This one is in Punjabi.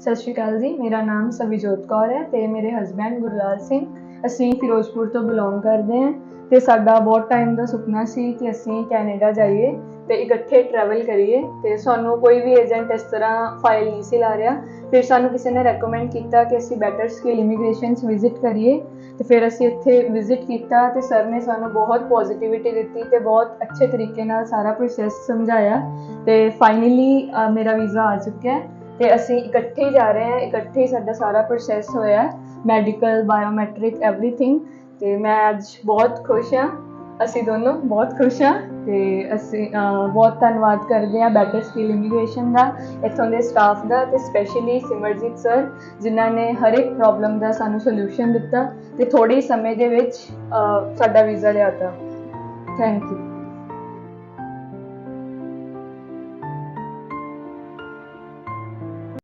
ਸਤਿ ਸ਼੍ਰੀ ਅਕਾਲ ਜੀ, ਮੇਰਾ ਨਾਮ ਸਵਿਜੋਤ ਕੌਰ ਹੈ ਤੇ ਮੇਰੇ ਹਸਬੰਡ ਗੁਰਲਾਲ ਸਿੰਘ, ਅਸੀਂ ਫਿਰੋਜ਼ਪੁਰ ਤੋਂ ਬਿਲੋਂਗ ਕਰਦੇ ਹਾਂ ਤੇ ਸਾਡਾ ਬਹੁਤ ਟਾਈਮ ਦਾ ਸੁਪਨਾ ਸੀ ਕਿ ਅਸੀਂ ਕੈਨੇਡਾ ਜਾਈਏ ਤੇ ਇਕੱਠੇ ਟਰੈਵਲ ਕਰੀਏ ਤੇ ਸਾਨੂੰ ਕੋਈ ਵੀ ਏਜੰਟ ਇਸ ਤਰ੍ਹਾਂ ਫਾਈਲ ਨਹੀਂ ਸੀ ਲਾ ਰਿਹਾ। ਫਿਰ ਸਾਨੂੰ ਕਿਸੇ ਨੇ ਰეკਮੈਂਡ ਕੀਤਾ ਕਿ ਅਸੀਂ ਬੈਟਰ ਸਕਿੱਲ ਇਮੀਗ੍ਰੇਸ਼ਨਸ ਵਿਜ਼ਿਟ ਕਰੀਏ ਤੇ ਫਿਰ ਅਸੀਂ ਇੱਥੇ ਵਿਜ਼ਿਟ ਕੀਤਾ ਤੇ ਸਰ ਨੇ ਸਾਨੂੰ ਬਹੁਤ ਪੋਜ਼ਿਟਿਵਿਟੀ ਦਿੱਤੀ ਤੇ ਬਹੁਤ ਅੱਛੇ ਤਰੀਕੇ ਨਾਲ ਸਾਰਾ ਪ੍ਰੋਸੈਸ ਸਮਝਾਇਆ ਤੇ ਫਾਈਨਲੀ ਮੇਰਾ ਵੀਜ਼ਾ ਆ ਚੁੱਕਿਆ ਹੈ। ਤੇ ਅਸੀਂ ਇਕੱਠੇ ਜਾ ਰਹੇ ਹਾਂ, ਇਕੱਠੇ ਸਾਡਾ ਸਾਰਾ ਪ੍ਰੋਸੈਸ ਹੋਇਆ ਮੈਡੀਕਲ ਬਾਇਓਮੈਟ੍ਰਿਕ ਐਵਰੀਥਿੰਗ ਤੇ ਮੈਂ ਅੱਜ ਬਹੁਤ ਖੁਸ਼ ਹਾਂ, ਅਸੀਂ ਦੋਨੋਂ ਬਹੁਤ ਖੁਸ਼ ਹਾਂ। ਤੇ ਅਸੀਂ ਬਹੁਤ ਧੰਨਵਾਦ ਕਰਦੇ ਹਾਂ ਬੈਟਰ ਸਕਿੱਲ ਇਮੀਗ੍ਰੇਸ਼ਨ ਦਾ, ਇੱਥੋਂ ਦੇ ਸਟਾਫ ਦਾ ਤੇ ਸਪੈਸ਼ਲੀ ਸਿਮਰਜੀਤ ਸਰ ਜਿਨ੍ਹਾਂ ਨੇ ਹਰ ਇੱਕ ਪ੍ਰੋਬਲਮ ਦਾ ਸਾਨੂੰ ਸੋਲੂਸ਼ਨ ਦਿੱਤਾ। ਤੇ ਥੋੜੇ ਹੀ ਸਮੇਂ ਦੇ ਵਿੱਚ ਸਾਡਾ ਵੀਜ਼ਾ ਲਿਆਤਾ ਥੈਂਕ ਯੂ